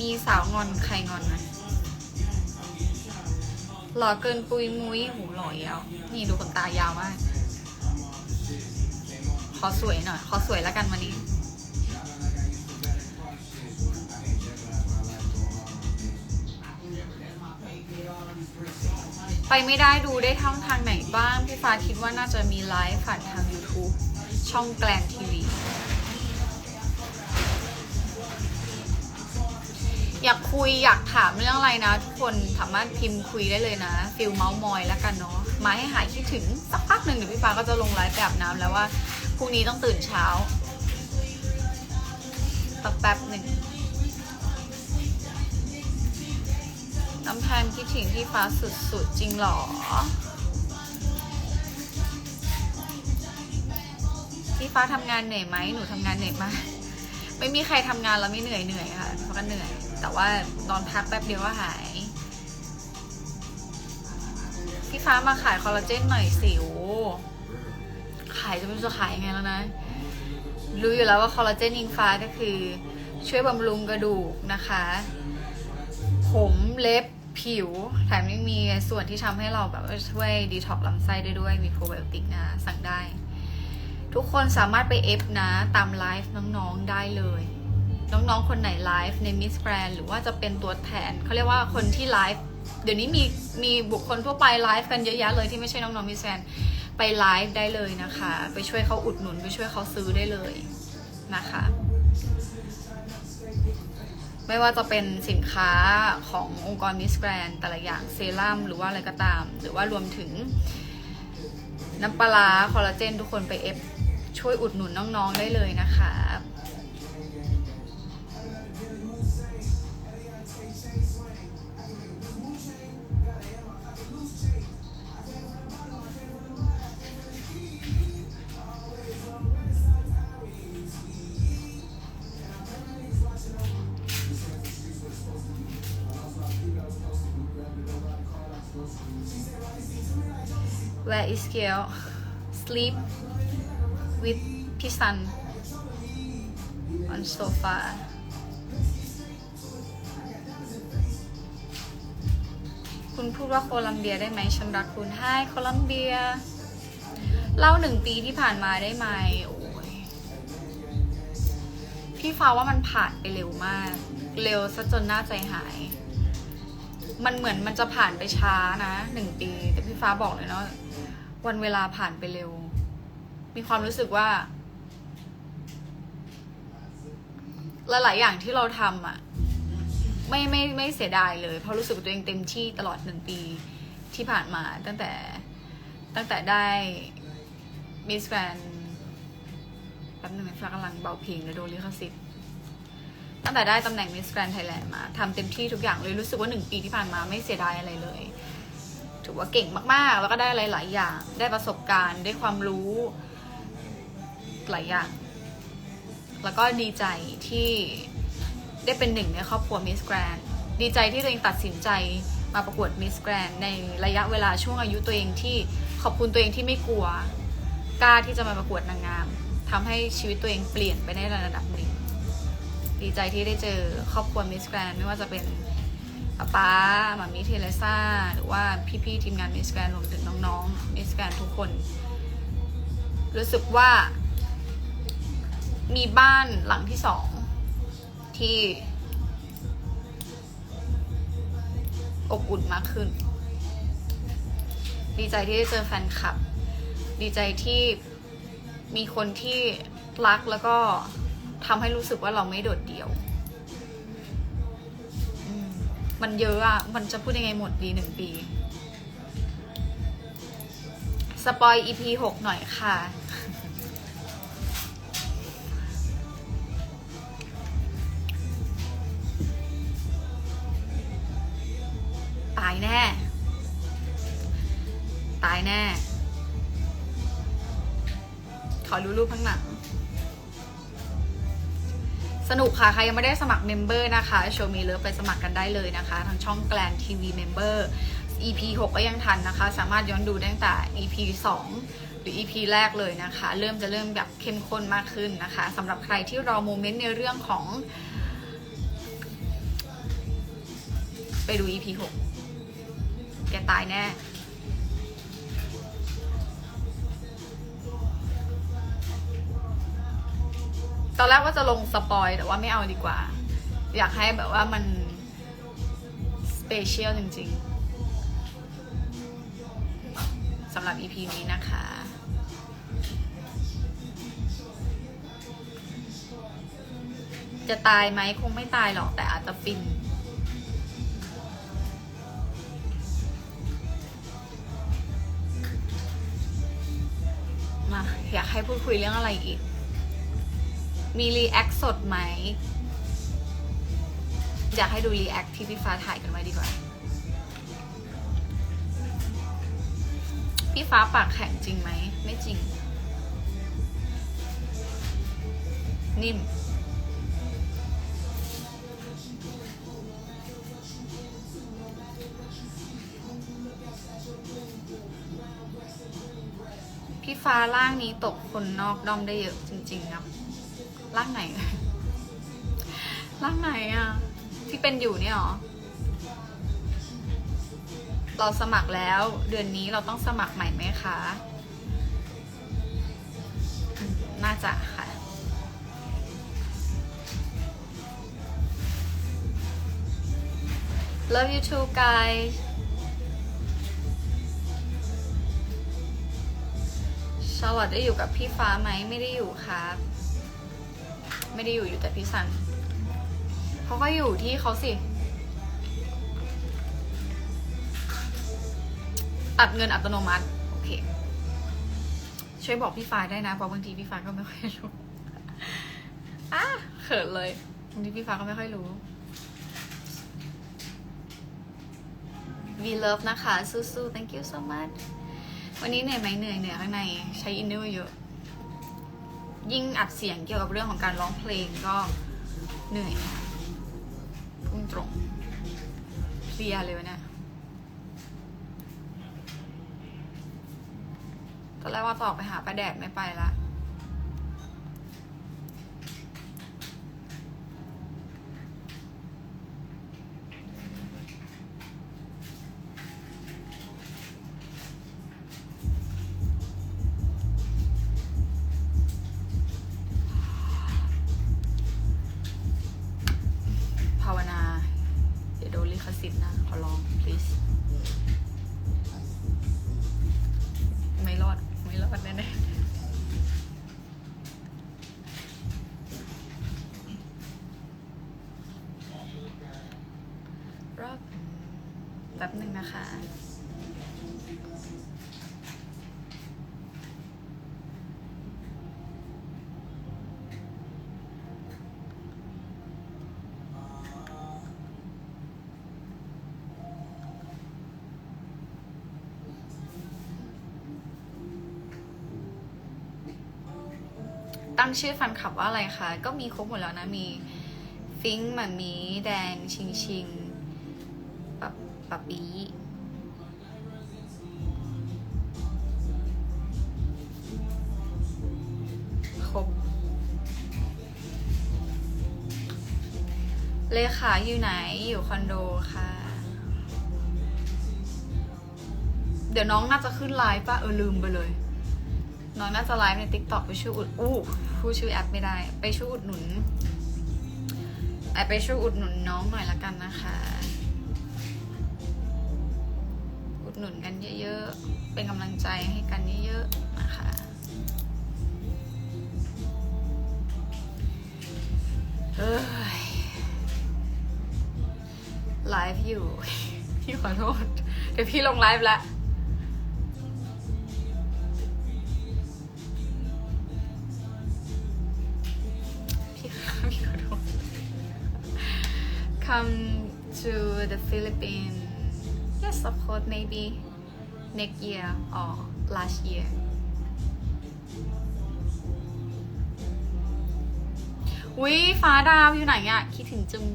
มีสาวงอนใครงอนไหมหล่อเกินปุยมุ้ยหูหล่อยแล้วนี่ดูขนตายาวมาก ขอสวยหน่อย ขอสวยแล้วกันวันนี้ ไปไม่ได้ดูได้ท่องทางไหนบ้าง พี่ฟ้าคิดว่าน่าจะมีไลฟ์ผ่านทาง YouTube ช่องแกลนทีวี อยากคุยอยากถามเรื่องอะไรนะ ทุกคนสามารถพิมพ์คุยได้เลยนะฟิลเมาส์มอยแล้วกันเนาะมาให้หายคิดถึงสักพักหนึ่งเดี๋ยวพี่ฟ้าก็จะลงไลฟ์แบบน้ำแล้วว่าพรุ่งนี้ต้องตื่นเช้าสักแป๊บหนึ่งน้ำแพนคิดถึงพี่ฟ้าสุดๆ จริงเหรอพี่ฟ้าทำงานเหนื่อยไหมหนูทำงานเหนื่อยมากไม่มีใครทำงานแล้วไม่เหนื่อยเหนื่อยค่ะเพราะก็เหนื่อย แต่ว่านอนพักแป๊บเดียวก็หาย พี่ฟ้ามาขายคอลลาเจนหน่อยสิวขายจะไม่รู้จะขายยังไงแล้วนะ รู้อยู่แล้วว่าคอลลาเจนอิงฟ้าก็คือ ช่วยบำรุงกระดูกนะคะ ผมเล็บผิวแถมยังมีส่วนที่ทำให้เราแบบช่วยดีท็อกซ์ลำไส้ได้ด้วย มีโปรไบโอติกนะ สั่งได้ ทุกคนสามารถไปเอฟนะ ตามไลฟ์น้องๆได้เลย น้องๆ คนไหนไลฟ์ในมิสแกรนหรือว่าจะเป็นตัวแทนเขาเรียกว่าคนที่ไลฟ์เดี๋ยวนี้มีมีบุคคลทั่วไปไลฟ์กันเยอะแยะเลยที่ไม่ใช่น้องๆมิสแกรนไปไลฟ์ได้เลยนะคะ ไปช่วยเขาอุดหนุนไปช่วยเขาซื้อได้เลยนะคะ ไม่ว่าจะเป็นสินค้าขององค์กรมิสแกรนแต่ละอย่างเซรั่มหรือว่าอะไรก็ตาม หรือว่ารวมถึงน้ำปลาร้าคอลลาเจนทุกคนไปเอฟช่วยอุดหนุนน้องๆได้เลยนะคะ Where is Gail sleep with พี่ซัน on sofa คุณพูดว่าโคลัมเบียได้ไหมฉันรักคุณให้โคลัมเบีย เล่าหนึ่งปีที่ผ่านมาได้ไหมโอ้ยพี่ฟ้าว่ามันผ่านไปเร็วมาก เร็วซะจนน่าใจหาย มันเหมือนมันจะผ่านไปช้านะหนึ่งปี แต่พี่ฟ้าบอกเลยเนาะ วันเวลาผ่านไปเร็ว มีความรู้สึกว่า หลาย ๆ อย่างที่เราทำอะไม่ไม่ไม่เสียดายเลย เพราะรู้สึกว่าตัวเองเต็มที่ตลอดหนึ่งปีที่ผ่านมาตั้งแต่ตั้งแต่ได้มิสแกรนแป๊บนึงนะฟ้ากำลังเบาเพลงแล้วโดนลิขสิทธิ์ตั้งแต่ได้ตำแหน่งมิสแกรนไทยแลนด์มาทำเต็มที่ทุกอย่างเลยรู้สึกว่าหนึ่งปีที่ผ่านมาไม่เสียดายอะไรเลย ถือว่าเก่งมากๆ แล้วก็ได้หลาย ๆ อย่าง ได้ประสบการณ์ ได้ความรู้หลายอย่าง แล้วก็ดีใจที่ได้เป็นหนึ่งในครอบครัวมิสแกรนดีใจที่ตัวเองตัดสินใจมาประกวดมิสแกรนในระยะเวลาช่วงอายุตัวเองที่ขอบคุณตัวเองที่ไม่กลัว กล้าที่จะมาประกวดนางงามทำให้ชีวิตตัวเองเปลี่ยนไปในระดับหนึ่ง ดีใจที่ได้เจอครอบครัวมิสแกรนไม่ว่าจะเป็น ป๊าป๊ามามิเทเลซ่า หรือว่าพี่ๆทีมงานมิสแกรนรวมถึงน้องๆมิสแกรนทุกคน รู้สึกว่า มีบ้านหลังที่สองที่ อบอุ่นมากขึ้น ดีใจที่ได้เจอแฟนคลับ ดีใจที่มีคนที่รักแล้วก็ทำให้รู้สึกว่าเราไม่โดดเดี่ยว มันเยอะอะมันจะพูดยังไงหมดดีหนึ่งปี สปอย EP หกหน่อยค่ะ ตายแน่ ตายแน่ ขอรู้รูปข้างหลัง สนุกค่ะ ใครยังไม่ได้สมัครเมมเบอร์นะคะโชว์มีเลิฟไปสมัครกันได้เลยนะคะ ทางช่องแกลนทีวีเมมเบอร์ EP 6 ก็ยังทันนะคะ สามารถย้อนดูตั้งแต่ EP 2 หรือ EP แรกเลยนะคะ เริ่มจะเริ่มแบบเข้มข้นมากขึ้นนะคะสำหรับใครที่รอโมเมนต์ในเรื่องของ ไปดู EP หกแกตายแน่ ตอนแรกว่าจะลงสปอยแต่ว่าไม่เอาดีกว่า อยากให้แบบว่ามันสเปเชียลจริงๆสำหรับ EP นี้นะคะจะตายไหมคงไม่ตายหรอกแต่อาจจะฟิน มาอยากให้พูดคุยเรื่องอะไรอีก มีรีแอคสดไหมอยากให้ดูรีแอคที่พี่ฟ้าถ่ายกันไว้ดีกว่า พี่ฟ้าปากแข็งจริงไหม ไม่จริง นิ่ม พี่ฟ้าร่างนี้ตกคนนอกด้อมได้เยอะจริง ๆ ครับ ร่างไหน ร่างไหนอะที่เป็นอยู่เนี่ยหรอ เราสมัครแล้ว เดือนนี้เราต้องสมัครใหม่ไหมคะ น่าจะค่ะ Love you too guys ชาลอตได้อยู่กับพี่ฟ้าไหมไม่ได้อยู่ครับ ไม่ได้อยู่อยู่แต่พี่สันเขาก็อยู่ที่เขาสิ ตัดเงินอัตโนมัติ โอเค ช่วยบอกพี่ฟ้าได้นะ เพราะบางทีพี่ฟ้าก็ไม่ค่อยรู้อะเขินเลยบางทีพี่ฟ้าก็ไม่ค่อยรู้ we love นะคะสู้ๆ thank you so much วันนี้เหนื่อยไหมเหนื่อยเหนื่อยข้างในใช้อินเนอร์เยอะ ยิ่งอัดเสียงเกี่ยวกับเรื่องของการร้องเพลงก็เหนื่อยค่ะพุ่งตรงเคลียเลยวะเนี่ยตอนแรกว่าจออกไปหาประแดดไม่ไปละ ป๊บหนึ่งนะคะ ตั้งชื่อแฟันคลับว่าอะไรคะ ก็มีครบหมดแล้วนะ มีฟิงค์หมามีแดงชิงชิง ปะปะปีครบเลขาอยู่ไหนอยู่คอนโดค่ะ เดี๋ยวน้องน่าจะขึ้นไลฟ์ป่ะ เออ ลืมไปเลย น้องน่าจะไลฟ์ใน t ิ k t o k ไปช่วยอุดอู้พูดชื่อแอปไม่ได้ ไปช่วยอุดหนุนไอไปช่วยอุดหนุนน้องหน่อยละกันนะคะ เป็นกำลังใจให้กันเยอะๆนะคะเฮ้ยไลฟ์อยู่ พี่ขอโทษ เดี๋ยวพี่ลงไลฟ์แล้วพี่ขอโทษ come to the Philippines yes of course maybe next year or last year วิฟ้าดาวอยู่ไหนอะคิดถึงจุง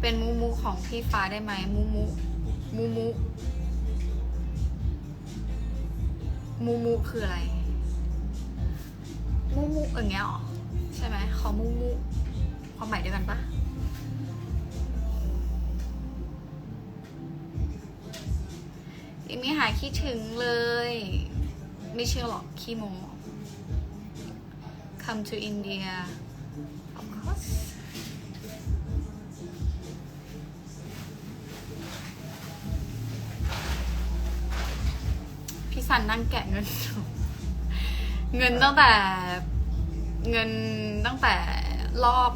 เป็นมูมูของพี่ฟ้าได้ไหมมูมูมูมูมูมูคืออะไร มูมูอย่างเงี้ยหรอ ใช่ไหมขอมูมูความหมายเดียวกันปะ ยังไม่หายคิดถึงเลย ไม่เชื่อหรอกขี้โม come to India of course พี่สันนั่งแกะเงิน เงินตั้งแต่เงินตั้งแต่รอบ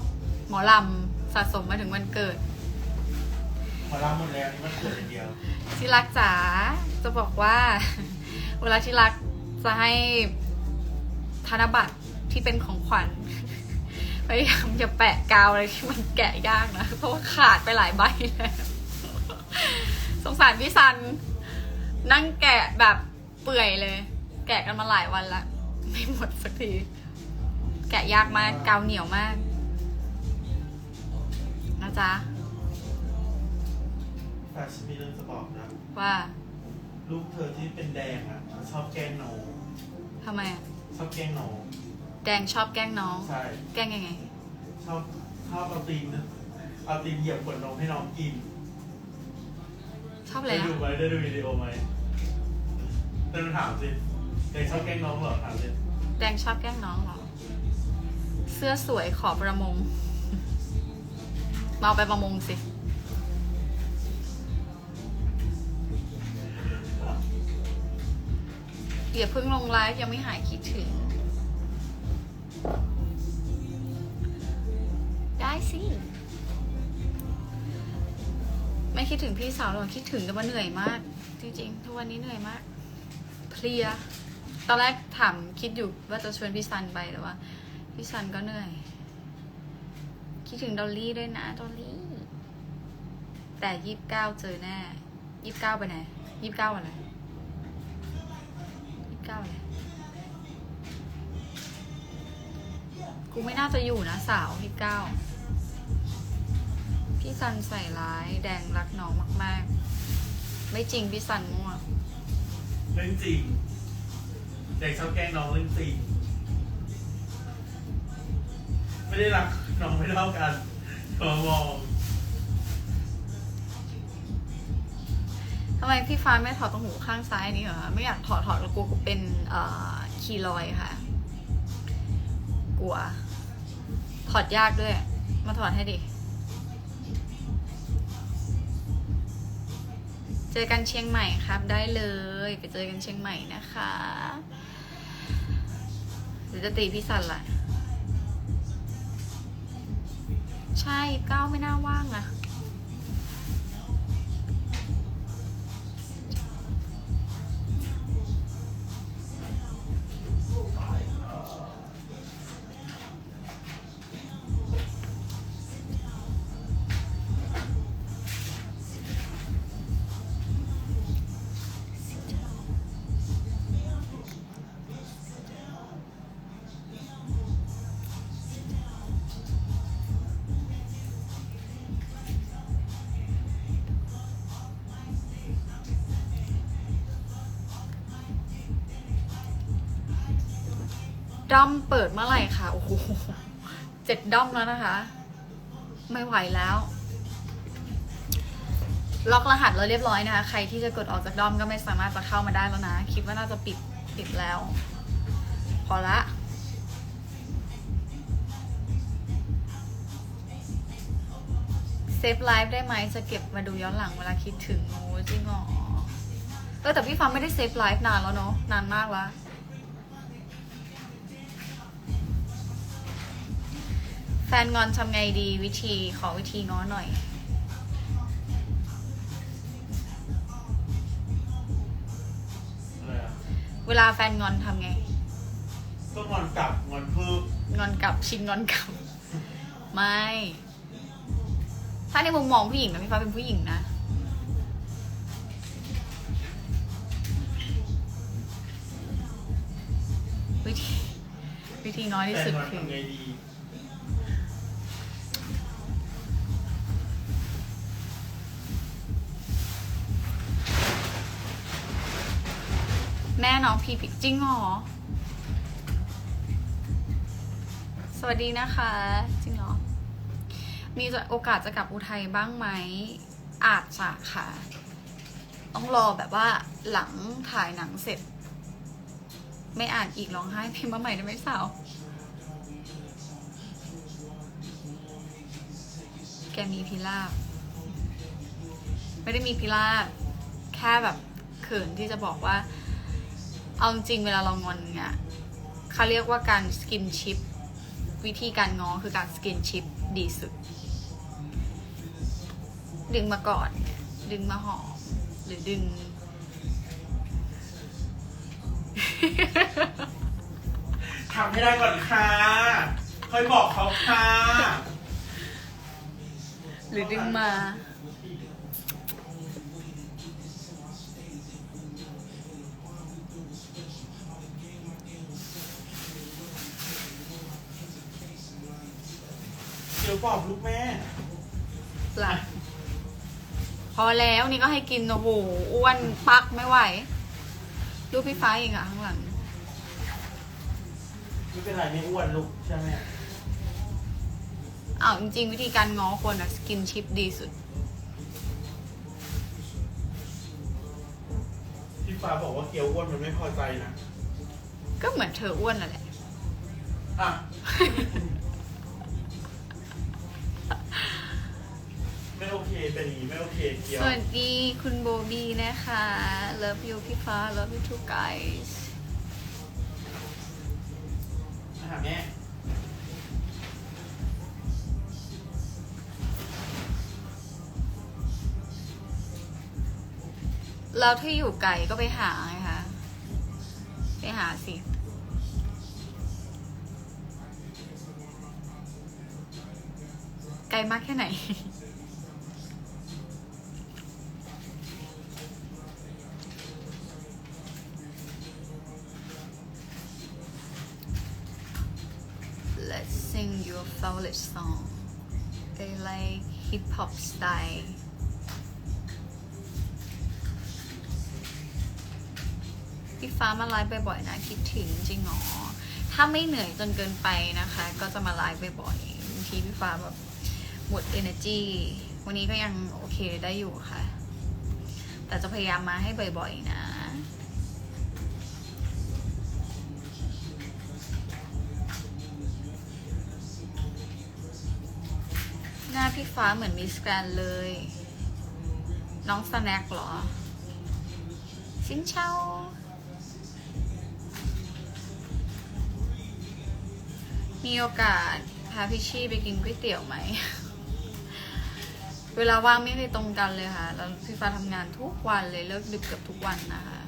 หมอลำสะสมมาถึงวันเกิด มารับหมดแล้วนี่มันเกิดอย่างเดียว ที่รักจ๋าจะบอกว่า เวลาที่รักจะให้ธนบัตรที่เป็นของขวัญพยายามอย่าแปะกาวอะไรที่มันแกะยากนะ เพราะว่าขาดไปหลายใบแล้วสงสารพี่ซัน นั่งแกะแบบเปื่อยเลย แกะกันมาหลายวันละไม่หมดสักที แกะยากมากกาวเหนียวมาก นะจ๊ะ แฟชั่นมีเรื่องจะบอกนะ ว่าลูกเธอที่เป็นแดงอะชอบแกล้งน้องทำไมอะชอบแกล้งน้องแดงชอบแกล้งน้อง ใช่ แกล้งยังไง ชอบชอบเอาตีนเอาตีนเหยียบขวดนมให้น้องกินชอบอะไรได้อะดูไหมได้ดูวิดีโอไหมเดินมาถามสิแดงชอบแกล้งน้องเหรอถามสิแดงชอบแกล้งน้องเหรอ เสื้อสวยขอประมง มาเอาไปประมงสิ อย่าเพิ่งลงไลฟ์ยังไม่หายคิดถึง ได้สิ ไม่คิดถึงพี่สาวหรอกคิดถึงแต่ว่าเหนื่อยมาก จริงๆ ทุกวันนี้เหนื่อยมาก เพลีย ตอนแรกถามคิดอยู่ว่าจะชวนพี่ซันไปแต่ว่า พี่ซันก็เหนื่อย คิดถึงดอลลี่ด้วยนะดอลลี่ แต่ยี่สิบเก้าเจอแน่ยี่สิบเก้าไปไหนยี่สิบเก้าอะไร เก้าอะไรกูไม่น่าจะอยู่นะสาวยี่เก้า พี่ซันใส่ร้ายแดงรักน้องมาก ๆ ไม่จริงพี่ซันมั่วเรื่องจริงแดงชอบแกล้งน้องเรื่องจริง ไม่ได้รักน้องไม่เท่ากันขอมอง ทำไมพี่ฟ้าไม่ถอดตรงหูข้างซ้ายนี้เหรอไม่อยากถอดถอดแล้วกลัวเป็นคีลอยค่ะ กลัว ถอดยากด้วย มาถอดให้ดิ เจอกันเชียงใหม่ครับ ได้เลย ไปเจอกันเชียงใหม่นะคะเดี๋ยวจะตีพี่สันละใช่เก้าไม่น่าว่างอะ ด้อมเปิดเมื่อไหร่คะโอ้โหเจ็ดด้อมแล้วนะคะ ไม่ไหวแล้ว ล็อกรหัสแล้วเรียบร้อยนะคะ ใครที่จะกดออกจากด้อมก็ไม่สามารถจะเข้ามาได้แล้วนะ คิดว่าน่าจะปิดปิดแล้ว พอละเซฟไลฟ์ได้ไหมจะเก็บมาดูย้อนหลังเวลาคิดถึงโอ้จริงเหรอเออแต่พี่ฟังไม่ได้เซฟไลฟ์นานแล้วเนาะนานมากแล้ว แฟนงอนทำไงดีวิธีขอวิธีง้อหน่อย อะไรอะเวลาแฟนงอนทำไง ก็งอนกลับงอนเพิ่มงอนกลับชิงงอนกลับ ไม่ ถ้าในมุมมองผู้หญิงนะพี่ฟ้าเป็นผู้หญิงนะ วิธีวิธีง้อที่แต่สุดงอนคือ ทำไงดี แม่น้องพีพิกจริงเหรอ สวัสดีนะคะ จริงเหรอ มีโอกาสจะกลับอุทัยบ้างไหม อาจจะค่ะ ต้องรอแบบว่าหลังถ่ายหนังเสร็จ ไม่อ่านอีกร้องไห้พิมพ์มาใหม่ได้ไหมสาว แกมีพิราบ ไม่ได้มีพิราบ แค่แบบเขินที่จะบอกว่า เอาจริงๆเวลาเรางอนเนี่ยเขาเรียกว่าการสกินชิป วิธีการง้อคือการสกินชิปดีสุด ดึงมาก่อนดึงมาหอมหรือดึง ทำให้ได้ก่อนค่ะค่อยบอกเขาค่ะ หรือดึงมา เดี๋ยวบอกลูกแม่หลับพอแล้วนี่ก็ให้กินโอ้โหอ้วนปักไม่ไหวรูปพี่ฟ้าเองอะข้างหลัง ไม่เป็นไรไม่อ้วนลูกใช่ไหมอ้าวจริงๆ วิธีการง้อคนอะสกินชิปดีสุด พี่ฟ้าบอกว่าเกี๊ยวอ้วนมันไม่พอใจนะ ก็เหมือนเธออ้วนนั่นแหละ อะ อย่างนี้ไม่โอเคเกี๊ยวสวัสดีคุณโบบีนะคะ love you พี่ฟ้า love you too guys อาหารแม่แล้วถ้าอยู่ไกลก็ไปหาไงคะ ไปหาสิ ไกลมากแค่ไหน your favorite song. I like hip hop style. พี่ฟ้ามาไลฟ์บ่อยๆนะคิดถึงจริงเหรอถ้าไม่เหนื่อยจนเกินไปนะคะ ก็จะมาไลฟ์บ่อยๆบางทีพี่ฟ้าแบบหมด energy วันนี้ก็ยังโอเคได้อยู่ค่ะ แต่จะพยายามมาให้บ่อยๆนะ น้าพี่ฟ้าเหมือนมิสแกรนเลย น้องสแน็คเหรอสิ้นเช่ามีโอกาสพาพี่ชี่ไปกินก๋วยเตี๋ยวไหม เวลาว่างไม่เคยตรงกันเลยค่ะ แล้วพี่ฟ้าทำงานทุกวันเลยเลิกดึกเกือบทุกวันนะคะ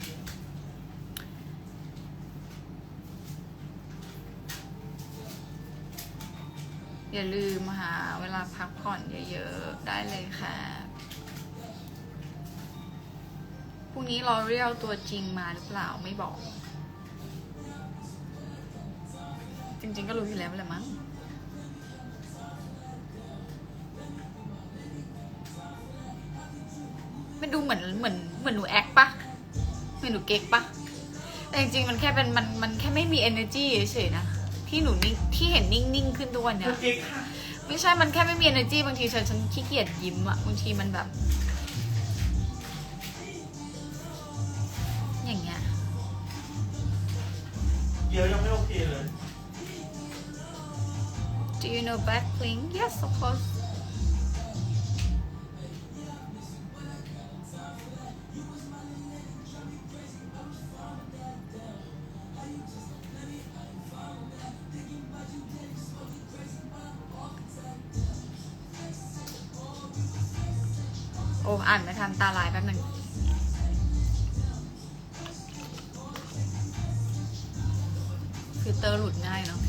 อย่าลืมหาเวลาพักผ่อนเยอะๆ ได้เลยค่ะพรุ่งนี้รอเรียลตัวจริงมาหรือเปล่าไม่บอก จริงๆก็รู้อยู่แล้วแหละมั้งมันดูเหมือนเหมือนเหมือนหนูแอคปะเหมือนหนูเก๊กปะแต่จริงๆมันแค่เป็นมันมันแค่ไม่มี energy เฉยๆนะ ที่หนูนิ่งที่เห็นนิ่งๆขึ้นทุกวันเนี้ยเก๊กค่ะไม่ใช่มันแค่ไม่มี energy บางทีฉันฉันขี้เกียจยิ้มอะบางทีมันแบบ อย่างเงี้ยเกี๊ยวยังไม่โอเคเลย Do you know Blackpink? Yes, of course. อ่านไม่ทันตาลายแป๊บหนึ่งฟิลเตอร์หลุดง่ายเนาะ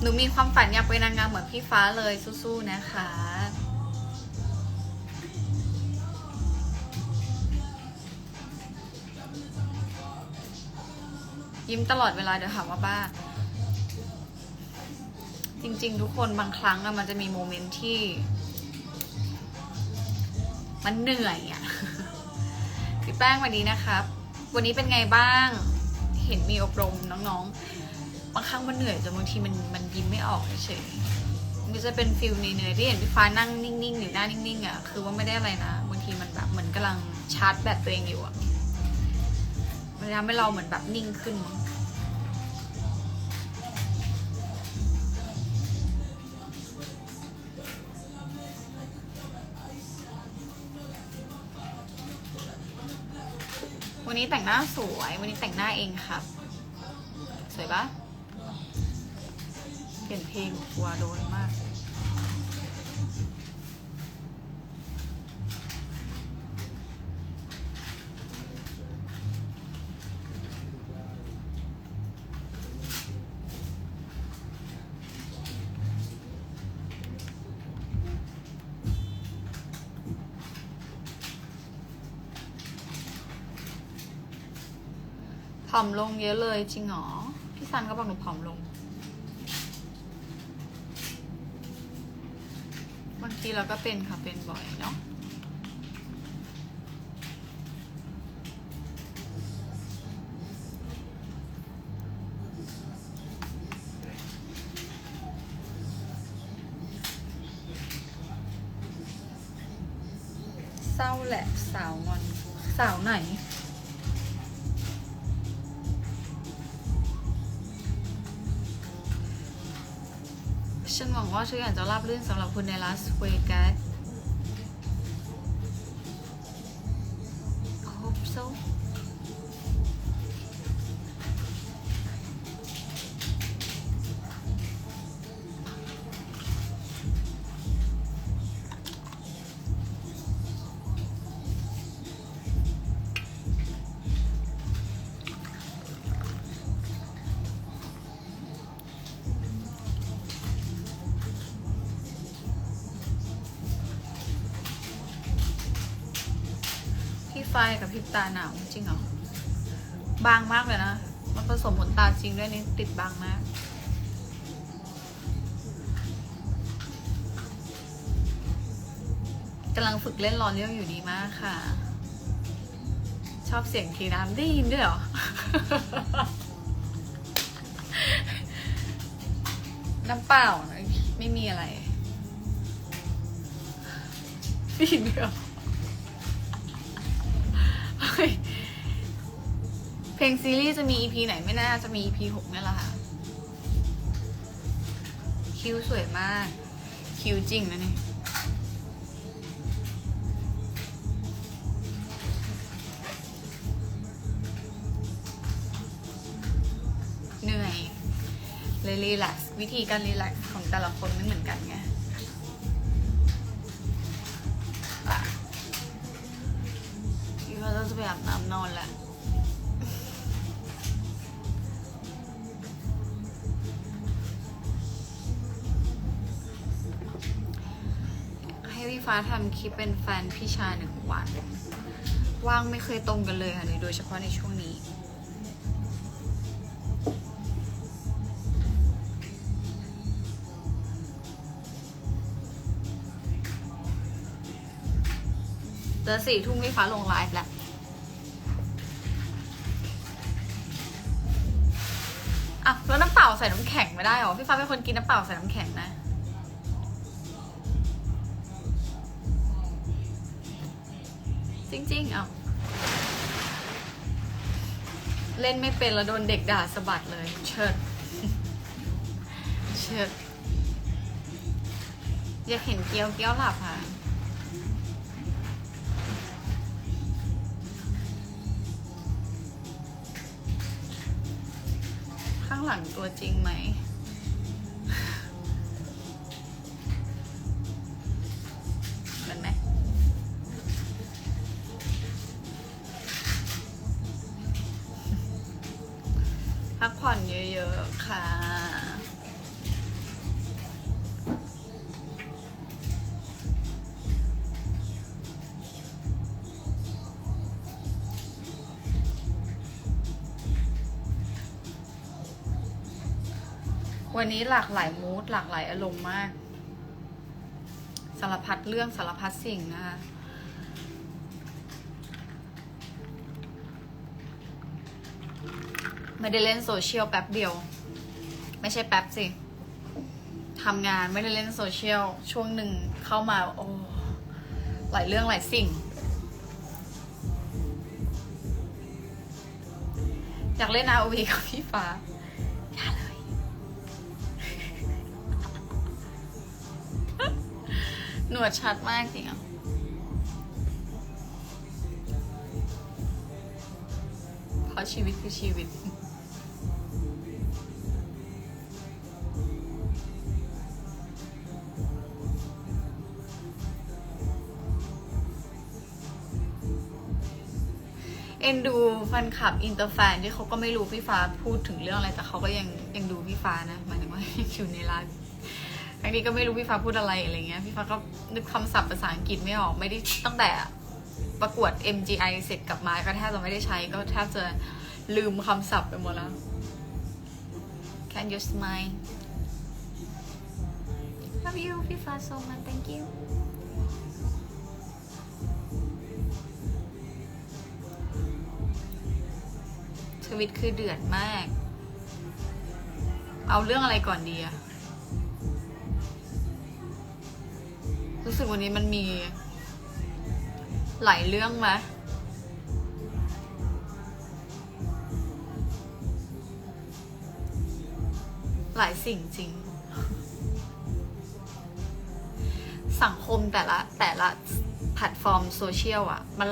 หนูมีความฝันอยากเป็นนางงามเหมือนพี่ฟ้าเลยสู้ๆนะคะยิ้มตลอดเวลาเดี๋ยวหาว่าบ้า จริง ๆ ทุกคนบางครั้งอะมันจะมีโมเมนต์ที่ มันเหนื่อยอะพี่แป้งวันนี้นะครับ วันนี้เป็นไงบ้าง เห็นมีอบรมน้องๆ บางครั้งมันเหนื่อยจนบางทีมันมันยิ้มไม่ออกเฉยๆมันจะเป็นฟิลเหนื่อยๆที่เห็นพี่ฟ้านั่งนิ่งๆหรือหน้านิ่งๆอะคือว่าไม่ได้อะไรนะบางทีมันแบบเหมือนกำลังชาร์จแบตตัวเองอยู่อะมันทำให้เราเหมือนแบบนิ่งขึ้นมั้ง วันนี้แต่งหน้าสวย วันนี้แต่งหน้าเองครับ สวยปะเปลี่ยนเพลงกลัวโดนมาก ผอมลงเยอะเลยจริงเหรอ พี่ซันก็บอกหนูผอมลง บางทีเราก็เป็นค่ะ เป็นบ่อยเนาะเศร้าแหละสาวงอนสาวไหน ฉันหวังว่าทุกอย่างจะราบรื่นสำหรับคุณในลาสเวกัส พี่กับพี่ตาหนาวจริงเหรอ บางมากเลยนะ มันผสมขนตาจริงด้วยนี่ติดบางมาก กำลังฝึกเล่นรอนเลี้ยวอยู่ดีมากค่ะ ชอบเสียงทีน้ำได้ยินด้วยเหรอ น้ำเปล่า ไม่มีอะไรได้ยินด้วย เหรอเฮ้ยเพลงซีรีส์จะมี EP ไหนไม่น่าจะมี EP หกนี่แหละค่ะ คิวสวยมาก คิวจริงนะนี่เหนื่อยเลยรีแลกซ์วิธีการรีแลกซ์ของแต่ละคนไม่เหมือนกันไง เราจะไปอาบน้ำนอนแล้วให้พี่ฟ้าทำคลิปเป็นแฟนพี่ชายหนึ่งวัน ว่างไม่เคยตรงกันเลยค่ะโดยเฉพาะในช่วงนี้เดี๋ยวสี่ทุ่มพี่ฟ้าลงไลฟ์แล้ว ใส่น้ำแข็งไม่ได้หรอ พี่ฟ้าเป็นคนกินน้ำเปล่าใส่น้ำแข็งนะ จริงๆอะเล่นไม่เป็นแล้วโดนเด็กด่าสะบัดเลย เชิดเชิดอยากเห็นเกี้ยวเกี้ยวหลับค่ะางหลังตัวจริงไหม นี้หลากหลายมูดหลากหลายอารมณ์มาก สารพัดเรื่องสารพัดสิ่งนะคะไม่ได้เล่นโซเชียลแป๊บเดียว ไม่ใช่แป๊บสิทำงานไม่ได้เล่นโซเชียลช่วงหนึ่งเข้ามาโอ้หลายเรื่องหลายสิ่ง อยากเล่น ROV กับพี่ฟ้า หนวดชัดมากจริงอะเพราะชีวิตคือชีวิตเอ็นดูแฟนคลับอินเตอร์แฟนที่เขาก็ไม่รู้พี่ฟ้าพูดถึงเรื่องอะไรแต่เขาก็ยังยังดูพี่ฟ้านะหมายถึงว่าอยู่ในไลฟ์ บางทีก็ไม่รู้พี่ฟ้าพูดอะไรอะไรเงี้ย พี่ฟ้าก็นึกคำศัพท์ภาษาอังกฤษไม่ออก ไม่ได้ตั้งแต่ประกวด MGI เสร็จกลับมาก็แทบจะไม่ได้ใช้ก็แทบจะลืมคำศัพท์ไปหมดแล้ว Can you smile Love you พี่ฟ้า so much thank you ทวิตคือเดือดมาก เอาเรื่องอะไรก่อนดีอะ รู้สึกวันนี้มันมีหลายเรื่องไหมหลายสิ่งจริง สังคมแต่ละแต่ละแพลตฟอร์มโซเชียลอะมัน